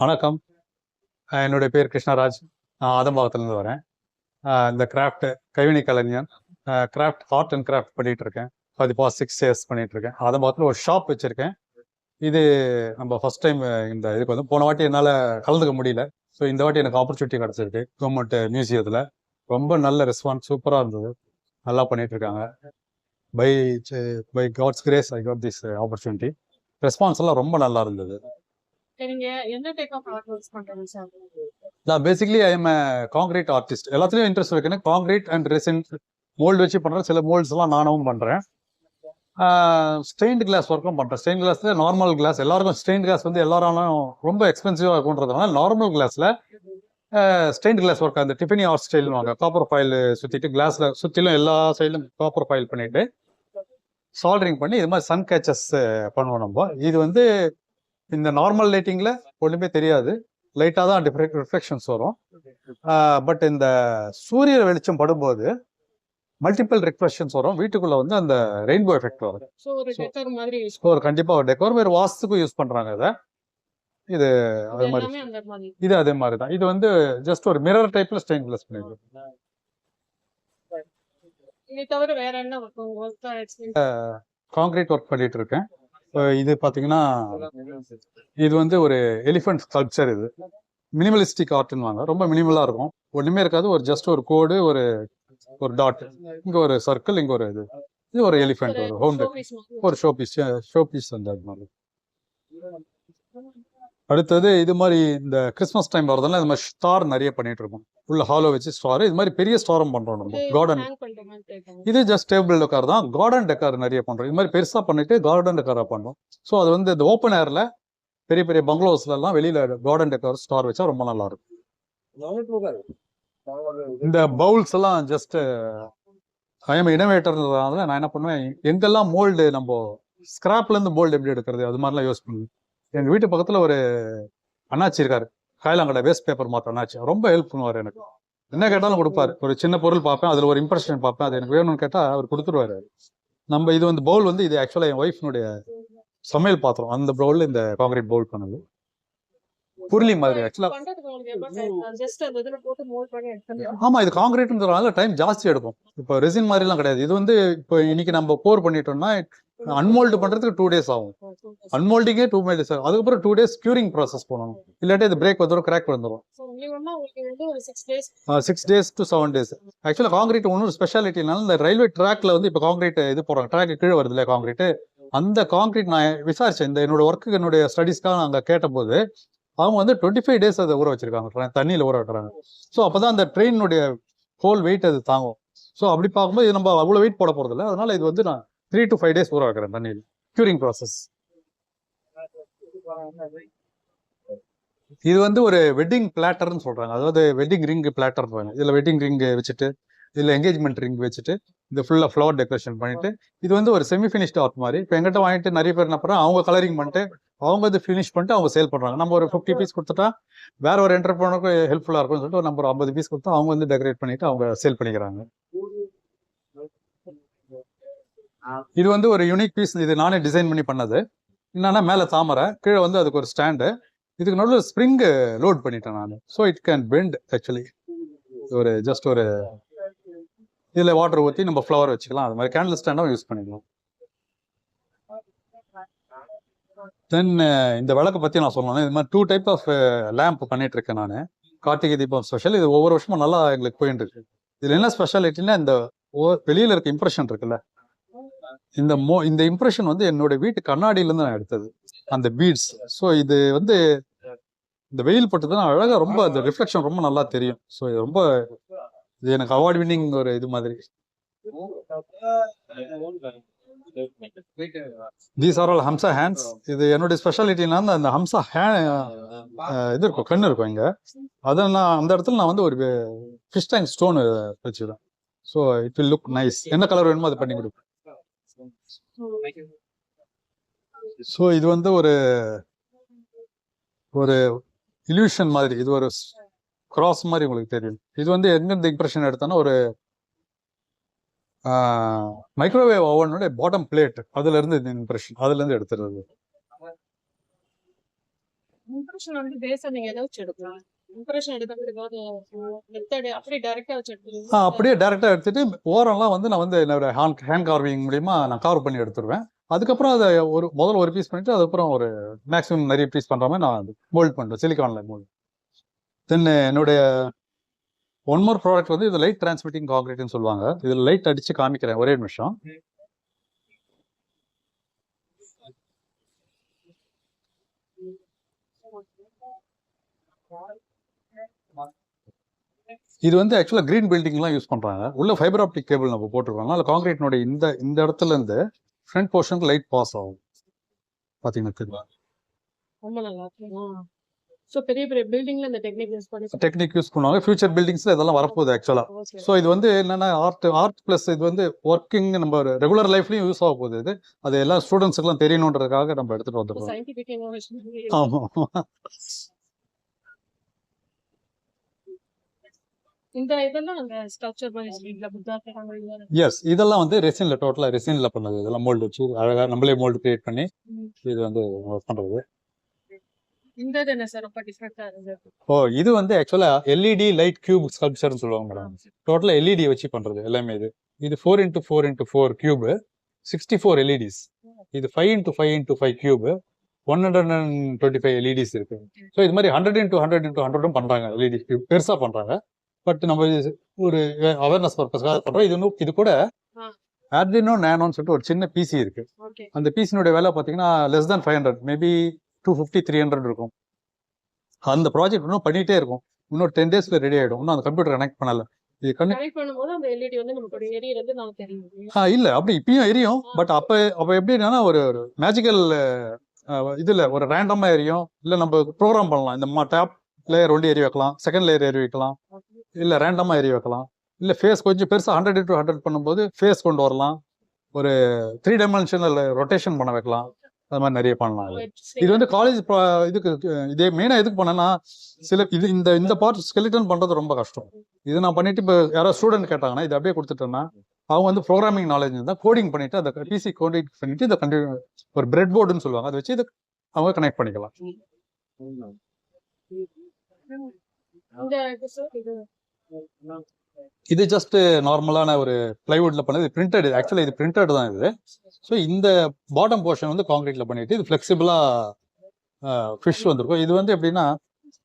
வணக்கம். என்னுடைய பேர் கிருஷ்ணராஜ். நான் ஆதம்பாகத்துலேருந்து வரேன். இந்த கிராஃப்ட் கைவினை கலைஞன். கிராஃப்ட் ஆர்ட் அண்ட் கிராஃப்ட் பண்ணிகிட்டு இருக்கேன் அது பாஸ் சிக்ஸ் இயர்ஸ் பண்ணிகிட்டு இருக்கேன் ஆதம்பாக்கத்தில் ஒரு ஷாப் வச்சுருக்கேன். இது நம்ம ஃபர்ஸ்ட் டைம் இந்த இதுக்கு வந்து போன வாட்டி என்னால் கலந்துக்க முடியல. ஸோ இந்த வாட்டி எனக்கு ஆப்பர்ச்சுனிட்டி கிடச்சிருக்கு. கவர்மெண்ட் மியூசியத்தில் ரொம்ப நல்ல ரெஸ்பான்ஸ் சூப்பராக இருந்தது. நல்லா பண்ணிகிட்ருக்காங்க இருக்காங்க by by God's grace I got this opportunity response எல்லாம் ரொம்ப நல்லா இருந்தது. நான் basically I am concrete artist எல்லாத்துலயும் இன்ட்ரெஸ்ட் இருக்கு. காங்கிரீட் அண்ட் ரெசின் மோல்டு வச்சு பண்றேன் சில மோல்ட்ஸ் எல்லாம் நானும் பண்றேன். ஸ்டெயின்ட் கிளாஸ் ஒர்க்கும் பண்றேன். ஸ்டெயின் கிளாஸ் நார்மல் கிளாஸ் எல்லாருக்கும் ஸ்டெயின் கிளாஸ் வந்து எல்லாராலும் ரொம்ப எக்ஸ்பென்சிவா இருக்குன்றதுனால நார்மல் கிளாஸ்ல ஸ்டெயின்ட் கிளாஸ் ஒர்க் அந்த டிஃபனி ஆர்ட் ஸ்டைல்னு வாங்க. காப்பர் ஃபைல் சுற்றிட்டு கிளாஸில் சுற்றிலும் எல்லா சைடிலும் காப்பர் ஃபைல் பண்ணிட்டு சால்டரிங் பண்ணி இது மாதிரி சன் கேச்சஸ் பண்ணுவோம் நம்ம. இது வந்து இந்த நார்மல் லைட்டிங்ல ஒண்ணுமே தெரியாது. லைட்டாக தான் டிஃப்ரெக்ட் ரிஃப்ளெக்ஷன்ஸ் வரும். பட் இந்த சூரிய வெளிச்சம் படும்போது மல்டிபிள் ரிஃப்ளெக்ஷன்ஸ் வரும். வீட்டுக்குள்ள வந்து அந்த ரெயின்போ எஃபெக்ட் வரும். சோ ஒரு மாதிரி யூஸ் ஒரு டெக்கோர் வேறு வாஸ்துக்கும் யூஸ் பண்றாங்க இதை. இது அதே மாதிரி. மாதிரி. இது அதே மாதிரி தான். இது வந்து ஜஸ்ட் ஒரு மிரர் டைப்ல ஸ்டெயின் கிளாஸ் பண்ணிருக்கோம் காங்கிரீட் ஒர்க் பண்ணிட்டு இருக்கேன். இது பாத்தீங்கன்னா இது வந்து ஒரு எலிஃபென்ட் ஸ்கல்ப்சர் இது. மினிமலிஸ்டிக் ஆர்ட்னு வாங்க. ரொம்ப மினிமலா இருக்கும். ஒண்ணுமே இருக்காது. ஒரு ஜஸ்ட் ஒரு கோடு ஒரு ஒரு டாட் இங்க ஒரு சர்க்கிள் இங்க ஒரு இது. இது ஒரு எலிஃபென்ட் ஒரு ஹோம் ஒரு ஷோ பீஸ் ஷோ பீஸ் அந்த மாதிரி. அடுத்தது இது மாதிரி இந்த கிறிஸ்மஸ் டைம் வரதுனால இது மாதிரி ஸ்டார் நிறைய பண்ணிட்டு இருக்கோம். உள்ள ஹாலோ வச்சு ஸ்டார் இது மாதிரி பெரிய ஸ்டாரும் பண்றோம் நம்ம. கார்டன் இது ஜஸ்ட் டேபிள் டெக்கார் தான். கார்டன் டெக்கார் நிறைய பண்றோம். இது மாதிரி பெருசா பண்ணிட்டு கார்டன் டெக்காரா பண்றோம். ஸோ அது வந்து இந்த ஓப்பன் ஏர்ல பெரிய பெரிய பங்களோஸ்ல எல்லாம் வெளியில கார்டன் டெக்கார் ஸ்டார் வச்சா ரொம்ப நல்லா இருக்கும். இந்த பவுல்ஸ் எல்லாம் ஜஸ்ட் ஐஎம் இனோவேட்டர்ன்றதுனால நான் என்ன பண்ணுவேன் எங்கெல்லாம் மோல்டு நம்ம ஸ்கிராப்ல இருந்து மோல்டு எப்படி எடுக்கிறது அது மாதிரிலாம் யூஸ் பண்ணுவேன் எங்கள் வீட்டு பக்கத்தில் ஒரு அண்ணாச்சி இருக்காரு. காயிலாங்கடை வேஸ்ட் பேப்பர் மாற்ற அண்ணாச்சி. ரொம்ப ஹெல்ப் பண்ணுவார் எனக்கு. என்ன கேட்டாலும் கொடுப்பாரு. ஒரு சின்ன பொருள் பார்ப்பேன் அதில் ஒரு இம்ப்ரெஷன் பார்ப்பேன் அது எனக்கு வேணும்னு கேட்டால் அவர் கொடுத்துருவாரு. நம்ம இது வந்து பவுல் வந்து இது ஆக்சுவலா என் ஒய்ஃபினுடைய சமையல் பாத்திரம். அந்த பவுலில் இந்த காங்கிரீட் பவுல் பண்ணது. புருளி மாதிரி ஆக்சுவலா ஆமா இது காங்கிரீட்ன்றதுனால டைம் ஜாஸ்தி எடுக்கும் இப்போ ரெசின் மாதிரிலாம் கிடையாது. இது வந்து இப்போ இன்னைக்கு நம்ம போர் பண்ணிட்டோம்னா அன்மோல்டு பண்றதுக்கு டூ டேஸ் ஆகும். அன்மோல்டிங்கே டூ டேஸ் ஆகும். அதுக்கப்புறம் டூ டேஸ் கியூரிங் ப்ராசஸ் பண்ணணும் இல்லாட்டி இது பிரேக் வந்துடும் கிராக் வந்துடும் six days to seven days ஆக்சுவலாக காங்கிரீட் ஒன்றும் ஸ்பெஷாலிட்டினால இந்த ரயில்வே ட்ராக்ல வந்து இப்போ காங்கிரீட் இது போடுறாங்க. ட்ராக் கீழே வருது இல்லையா காங்கிரீட் அந்த காங்கிரீட் நான் விசாரிச்சேன். இந்த என்னோட ஒர்க்கு என்னுடைய ஸ்டடீஸ்க்காக நாங்கள் கேட்டபோது அவங்க வந்து டுவெண்ட்டி ஃபைவ் டேஸ் அதை ஊற வச்சிருக்காங்க. தண்ணியில் ஊற வைக்கிறாங்க. ஸோ அப்பதான் அந்த ட்ரெயினுடைய ஹோல் வெயிட் அது தாங்கும். ஸோ அப்படி பார்க்கும்போது இது நம்ம அவ்வளோ வெயிட் போட போறது இல்லை அதனால இது வந்து நான் த்ரீ டு ஃபைவ் டேஸ் ஊற வைக்கிறேன் தண்ணியில். க்யூரிங் ப்ராசஸ் இது வந்து ஒரு வெட்டிங் பிளாட்டர்னு சொல்றாங்க. அதாவது வெட்டிங் ரிங் பிளாட்டர் இதுல வெட்டிங் ரிங் வச்சுட்டு இதுல என்கேஜ்மெண்ட் ரிங் வச்சுட்டு இது ஃபுல்லா ஃப்ளவர் டெக்கரேஷன் பண்ணிட்டு இது வந்து ஒரு செமி ஃபினிஷ்ட் ஆர்ட் மாதிரி. இப்போ எங்கிட்ட வாங்கிட்டு நிறைய பேர் என்ன பண்றாங்க அவங்க கலரிங் பண்ணிட்டு அவங்க வந்து ஃபினிஷ் பண்ணிட்டு அவங்க சேல் பண்ணுறாங்க நம்ம ஒரு ஃபிஃப்டி பீஸ் கொடுத்துட்டா வேற ஒரு என்டர்பிரனருக்கு ஹெல்ப்ஃபுல்லாக இருக்கும்னு சொல்லிட்டு நம்ம ஒரு ஐம்பது பீஸ் கொடுத்தா அவங்க வந்து டெக்கரேட் பண்ணிட்டு அவங்க சேல் பண்ணிக்கிறாங்க. இது வந்து ஒரு யூனிக் பீஸ் இது நானே டிசைன் பண்ணி பண்ணது. என்னன்னா மேல தாமரை கீழே வந்து அதுக்கு ஒரு ஸ்டாண்டு இதுக்கு நடுவில் ஸ்ப்ரிங் லோட் பண்ணிட்டேன் நான். So it can bend actually ஒரு ஜஸ்ட் ஒரு இதுல வாட்டர் ஊற்றி நம்ம ஃப்ளவர் வச்சுக்கலாம். அது மாதிரி கேண்டில் ஸ்டாண்டும் யூஸ் பண்ணிக்கலாம். தென் இந்த விளக்கு பத்தி நான் சொல்லணும் இது மாதிரி டூ டைப் ஆஃப் லேம்ப் பண்ணிட்டு இருக்கேன் நான். கார்த்திகை தீபம் ஸ்பெஷல் இது ஒவ்வொரு வருஷமும் நல்லா எங்களுக்கு போயிட்டு இருக்கு. இதுல என்ன ஸ்பெஷாலிட்டின்னா இந்த வெளியில் வெளியில இருக்க இம்ப்ரெஷன் இருக்குல்ல. இந்த மோ இந்த இம்ப்ரெஷன் வந்து என்னோட வீட்டு கண்ணாடியிலேருந்து நான் எடுத்தது. அந்த பீட்ஸ் ஸோ இது வந்து இந்த வெயில் பட்டதுன்னா அழகாக ரொம்ப அந்த ரிஃப்ளெக்ஷன் ரொம்ப நல்லா தெரியும். ஸோ இது ரொம்ப இது எனக்கு அவார்ட் வின்னிங் ஒரு இது மாதிரி. These are all Hamsa hands இது என்னுடைய ஸ்பெஷாலிட்டினா அந்த ஹம்சா ஹே இது இருக்கும் கண் இருக்கும் இங்கே. அதை நான் அந்த இடத்துல நான் வந்து ஒரு ஃபிஷ் டேங்க் ஸ்டோன் வச்சுருவேன். So it will look nice என்ன கலர் வேணுமோ அதை பண்ணி கொடுப்பேன். ஸோ இது வந்து ஒரு ஒரு இல்யூஷன் மாதிரி இது ஒரு கிராஸ் மாதிரி உங்களுக்கு தெரியும். இது வந்து எங்கேருந்து இம்ப்ரெஷன் எடுத்தோன்னா ஒரு மைக்ரோவேவ் ஓவனுடைய பாட்டம் பிளேட் அதுல இருந்து இந்த இம்ப்ரெஷன் அதுல இருந்து எடுத்துறது இம்ப்ரெஷன் வந்து பேஸா நீங்க எதை எடுக்கலாம். அப்படியே டேரெக்டாக எடுத்துட்டு ஓரம்லாம் வந்து நான் வந்து என்னோட ஹேண்ட் ஹேண்ட் கார்விங் மூலியமா நான் கார்வ் பண்ணி எடுத்துருவேன். அதுக்கப்புறம் அதை ஒரு முதல்ல ஒரு பீஸ் பண்ணிட்டு அதுக்கப்புறம் ஒரு மேக்ஸிமம் நிறைய பீஸ் பண்ற மாதிரி நான் மோல்ட் பண்ணுறேன் சிலிக்கான்ல மோல்ட் தென் என்னுடைய ஒன் மோர் ப்ராடக்ட் வந்து இது லைட் டிரான்ஸ்மிட்டிங் காங்கிரீட்னு சொல்லுவாங்க. இதில் லைட் அடிச்சு காமிக்கிறேன் ஒரே நிமிஷம். இது வந்து ஆக்சுவலாக கிரீன் பில்டிங்லாம் யூஸ் பண்றாங்க. உள்ள ஃபைபர் ஆப்டிக் கேபிள் நம்ம போட்டிருக்கோம் அதனால காங்கிரீட்னுடைய இந்த இந்த இடத்துல இருந்து ஃப்ரண்ட் போர்ஷனுக்கு லைட் பாஸ் ஆகும். பார்த்தீங்கன்னா ரொம்ப நல்லா சோ பெரிய பெரிய பில்டிங்ல இந்த டெக்னிக் யூஸ் பண்ணி டெக்னிக் யூஸ் பண்ணுவாங்க. ஃபியூச்சர் பில்டிங்ஸ்ல இதெல்லாம் வரப்போகுது ஆக்சுவலா. ஸோ இது வந்து என்னன்னா ஆர்ட் ஆர்ட் பிளஸ் இது வந்து ஒர்க்கிங் நம்ம ரெகுலர் லைஃப்லயும் யூஸ் ஆக போகுது இது. அது எல்லா ஸ்டூடெண்ட்ஸுக்குலாம் தெரியணுன்றதுக்காக நம்ம எடுத்துட்டு வந்துருக்கோம். ஆமா. இந்த இதெல்லாம் அந்த ஸ்ட்ரக்சர் மாதிரி ஸ்ட்ரீட்ல புத்தா இருக்காங்க இல்ல எஸ் இதெல்லாம் வந்து ரெசின்ல டோட்டலா ரெசின்ல பண்ணது. இதெல்லாம் மோல்டு வச்சு அழகா நம்மளே மோல்டு கிரியேட் பண்ணி. இது வந்து பண்றது. இந்த இது என்ன சார் ரொம்ப டிஃப்ரெண்டா இருந்தது. ஓ இது வந்து ஆக்சுவலா எல்இடி லைட் கியூப் ஸ்கல்ப்சர்னு சொல்லுவாங்க மேடம் டோட்டலா எல்இடி வச்சு பண்றது எல்லாமே இது. இது four into four into four cube sixty four LEDs இது five into five into five cube one hundred and twenty five LEDs இருக்கு. ஸோ இது மாதிரி ஹண்ட்ரட் இன்டூ ஹண்ட்ரட் இன்டூ ஹண்ட்ரடும் பண்றாங்க எல்இடி கியூப் பெருசா பண்றாங்க. பட் நம்ம ஒரு அவேர்னஸ் பர்பஸ்க்காக பண்றோம். இது இது கூட. ஆர்டினோ நேனோன்னு சொல்லிட்டு ஒரு சின்ன பிசி இருக்கு. அந்த பீஸினுடைய விலை பார்த்தீங்கன்னா less than five hundred maybe two fifty three hundred இருக்கும். அந்த ப்ராஜெக்ட் இன்னும் பண்ணிட்டே இருக்கும். இன்னும் டென் டேஸ்ல ரெடி ஆயிடும். இன்னும் அந்த கம்ப்யூட்டர் கனெக்ட் பண்ணல. இது கனெக்ட் பண்ணும்போது அந்த எல்இடி வந்து நமக்கு எரியறது நமக்கு தெரியும் ஆ இல்ல. அப்படி இப்பயும் எரியும். பட் அப்ப அப்ப எப்படின்னா ஒரு ஒரு மேஜிக்கல் இதுல ஒரு ரேண்டமா எரியும். இல்ல நம்ம ப்ரோக்ராம் பண்ணலாம். இந்த டாப் லேயர் ஒண்டி எரி வைக்கலாம். செகண்ட் லேயர் எரி வைக்கலாம். இல்ல ரேண்டமா எரி வைக்கலாம். இல்ல ஃபேஸ் கொஞ்சம் பெருசா ஹண்ட்ரட் டு ஹண்ட்ரட் பண்ணும்போது ஃபேஸ் கொண்டு வரலாம். ஒரு த்ரீ டைமென்ஷனல் ரொட்டேஷன் பண்ண வைக்கலாம். அது மாதிரி நிறைய பண்ணலாம் இது. வந்து காலேஜ் இதுக்கு இதே மெயினா எதுக்கு பண்ணேன்னா சில இது இந்த இந்த பார்ட் ஸ்கெலிட்டன் பண்றது ரொம்ப கஷ்டம். இது நான் பண்ணிட்டு இப்போ யாராவது ஸ்டூடெண்ட் கேட்டாங்கன்னா இது அப்படியே கொடுத்துட்டேன்னா அவங்க வந்து ப்ரோக்ராமிங் நாலேஜ் இருந்தால் கோடிங் பண்ணிட்டு அந்த பிசி கோடிங் பண்ணிட்டு இதை கண்டினியூ ஒரு பிரெட் போர்டுன்னு சொல்லுவாங்க. அதை வச்சு இதை அவங்க கனெக்ட் பண்ணிக்கலாம். இந்த இது ஜஸ்ட் நார்மலான ஒரு பிளைவுட்ல பண்ணது. பிரிண்டட் ஆக்சுவலி இது பிரிண்டட் தான் இது. ஸோ இந்த பாட்டம் போர்ஷன் வந்து காங்கிரீட்ல பண்ணிட்டு இது ஃபிளெக்சிபிளா ஃபிஷ் வந்திருக்கும். இது வந்து எப்படின்னா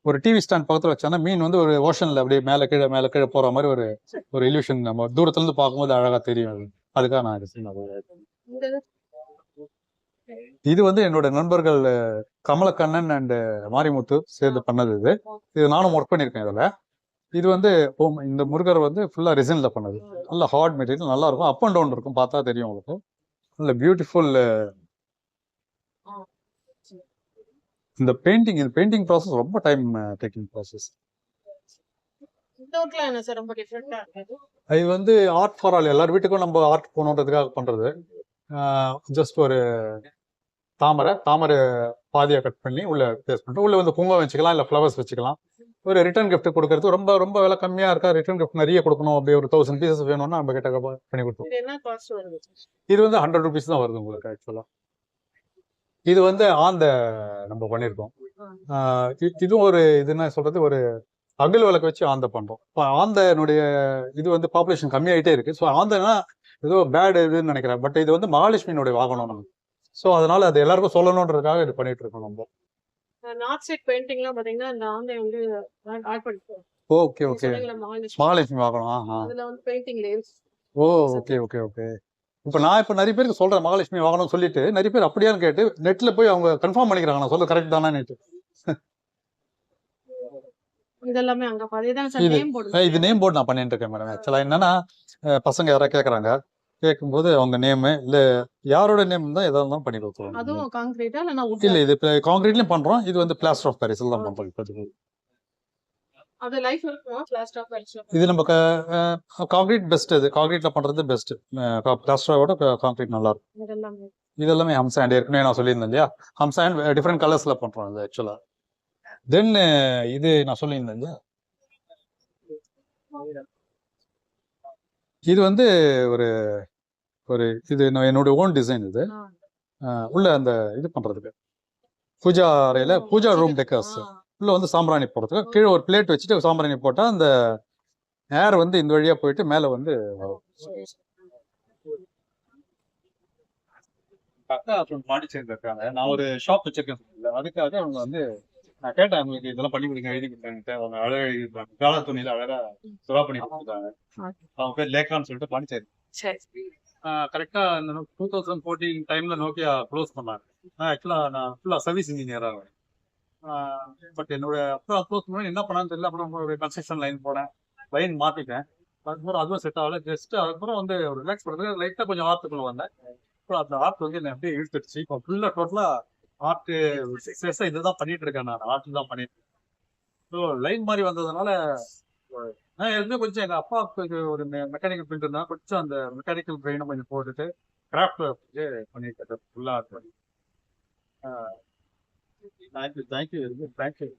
ஒரு டிவி ஸ்டாண்ட் பக்கத்துல வச்சானா மீன் வந்து ஒரு ஓஷன்ல அப்படியே மேல கீழே மேல கீழே போற மாதிரி ஒரு ஒரு இல்யூஷன் நம்ம தூரத்துல இருந்து பார்க்கும்போது அழகா தெரியும் அதுக்காக நான் இது இது வந்து என்னோட நண்பர்கள் கமலக்கண்ணன் அண்ட் மாரிமுத்து சேர்ந்து பண்ணது இது. இது நானும் ஒர்க் பண்ணியிருக்கேன் இதுல. இது வந்து home- இந்த முருகர் வந்து ஃபுல்லா ரெசின்ல பண்ணது. நல்ல ஹார்ட் மெட்டீரியல் நல்லா இருக்கும். அப் அண்ட் டவுன் இருக்கும். பார்த்தா தெரியும் உங்களுக்கு. நல்ல பியூட்டிஃபுல் இந்த பெயிண்டிங் இந்த பெயிண்டிங் ப்ராசஸ் ரொம்ப டைம் டேக்கிங் ப்ராசஸ் இது வந்து ஆர்ட் ஃபார் ஆல் எல்லார் வீட்டுக்கும் நம்ம ஆர்ட் போகணுன்றதுக்காக பண்றது. ஜஸ்ட் ஒரு தாமரை தாமரை பாதியா கட் பண்ணி உள்ள பேஸ் பண்ணிட்டு உள்ள வந்து குங்குமம் வச்சுக்கலாம் இல்ல ஃப்ளவர்ஸ் வச்சுக்கலாம். ஒரு ரிட்டர்ன் gift கொடுக்கறது. ரொம்ப ரொம்ப விலை கம்மியா இருக்கா? ரிட்டர்ன் gift நிறைய கொடுக்கணும். அப்படி ஒரு தௌசண்ட் பீசஸ் வேணும்னா நம்ம கிட்ட பண்ணி கொடுப்போம் இது வந்து ஹண்ட்ரட் ருபீஸ் தான் வருது உங்களுக்கு ஆக்சுவலா இது வந்து ஆந்த நம்ம பண்ணியிருக்கோம் இதுவும் ஒரு இது என்ன சொல்றது? ஒரு அகல் விளக்கு வச்சு ஆந்த பண்றோம். இப்போ ஆந்தனுடைய இது வந்து பாப்புலேஷன் கம்மியாயிட்டே இருக்கு. ஸோ ஆந்தனா ஏதோ பேட் இதுன்னு நினைக்கிறேன். பட் இது வந்து மகாலட்சுமியினுடைய வாகனம். நம்ம ஸோ அதனால அது எல்லாருக்கும் சொல்லணுன்றதுக்காக இது பண்ணிட்டு இருக்கோம் நம்ம. நார்த் சைட் பெயிண்டிங்லாம் பாத்தீங்கன்னா ஆந்தை வந்து ஆட் பண்ணிருக்கோம் ஓகே ஓகே மகாலட்சுமி ஆஹா. அதுல வந்து painting layers oh okay okay okay இப்போ நான் இப்போ நிறைய பேருக்கு சொல்றேன் மகாலட்சுமி வாகனம் சொல்லிட்டு. நிறைய பேர் அப்படியான்னு கேட்டு நெட்ல போய் அவங்க கன்ஃபார்ம் பண்ணிக்கிறாங்க. நான் சொல்ல கரெக்ட் தானே நேற்று இதெல்லாமே அங்க இது- நேம் போர்டு நான் பண்ணிட்டு இருக்கேன் மேடம் ஆக்சுவலா என்னன்னா பசங்க யாராவது கேக்குறாங்க. கேட்கும்போது அவங்க நேம் இல்ல யாரோட நேம் தான் எதாவது இருந்தாலும் பண்ணி கொடுத்துருவோம் அதுவும் கான்கிரீட்டா இல்ல நான் இல்ல இது காங்கிரீட்லயும் பண்றோம். இது வந்து பிளாஸ்டர் ஆஃப் பாரிஸ் தான் பண்றோம் அது லைஃப் இருக்குமா? ஆஃப் இது நம்ம காங்கிரீட் பெஸ்ட் இது. காங்கிரீட்ல பண்றது பெஸ்ட் பிளாஸ்டரோட காங்கிரீட் நல்லா இருக்கும். இதெல்லாமே. இது எல்லாமே ஹம்சாண்ட் ஏற்கனவே நான் சொல்லியிருந்தேன் இல்லையா? ஹம்சாண்ட் டிஃப்ரெண்ட் கலர்ஸ்ல பண்றோம் இது ஆக்சுவலா தென் இது நான் சொல்லியிருந்தேன் இல்லையா? இது வந்து ஒரு ஒரு இது நான் என்னோட ஓன் டிசைன் இது. உள்ள அந்த இது பண்றதுக்கு. பூஜா அறையில பூஜா ரூம் டெக்கர்ஸ் உள்ள வந்து சாம்பிராணி போடுறதுக்கு. கீழே ஒரு பிளேட் வச்சுட்டு சாம்பிராணி போட்டா அந்த ஏர் வந்து இந்த வழியா போயிட்டு மேல வந்து. அக்கா அப்புறம் பாண்டிச்சேரியில் இருக்காங்க. நான் ஒரு ஷாப் வச்சிருக்கேன். அதுக்காக அவங்க வந்து நான் கேட்டேன் அவங்களுக்கு இதெல்லாம் பண்ணி கொடுங்க எழுதி கொடுத்தாங்க அவங்க அழகா எழுதிருக்காங்க காலா துணியில அழகா சுறா பண்ணி கொடுத்தாங்க அவங்க பேர் லேக்கான்னு சொல்லிட்டு பாண்டிச்சேரி. சரி. கரெக்டா இந்த டூ தௌசண்ட் ஃபோர்டீன் டைம்ல நோக்கியா க்ளோஸ் பண்ணாங்க. ஆக்சுவலா நான் ஃபுல்லா சர்வீஸ் இன்ஜினியராக பட் என்னோட அப்புறம் க்ளோஸ் பண்ணி என்ன பண்ணான்னு தெரியல. அப்புறம் ஒரு கன்ஸ்ட்ரக்ஷன் லைன் போனேன். லைன் மாத்திட்டேன். அதுக்கப்புறம் அதுவும் செட் ஆகல. ஜஸ்ட் அதுக்கப்புறம் வந்து ரிலாக்ஸ் பண்ணுறது லைட்டாக கொஞ்சம் ஆர்ட்டுக்குள்ள வந்தேன். அப்புறம் அந்த ஆர்ட் வந்து என்ன அப்படியே இழுத்துடுச்சு. இப்போ ஃபுல்லாக டோட்டலாக ஆர்ட் இயர்ஸாக இதுதான் பண்ணிட்டு இருக்கேன் நான். ஆர்ட் தான் பண்ணிட்டு ஸோ லைன் மாதிரி வந்ததுனால நான் எதுவுமே கொஞ்சம் எங்கள் அப்பாவுக்கு ஒரு மெக்கானிக்கல் பிரிண்டர் தான் கொஞ்சம் அந்த மெக்கானிக்கல் பிரெயினை கொஞ்சம் போட்டுட்டு கிராஃப்ட் பண்ணிட்டு ஃபுல்லாக தேங்க்யூ தேங்க்யூ தேங்க்யூ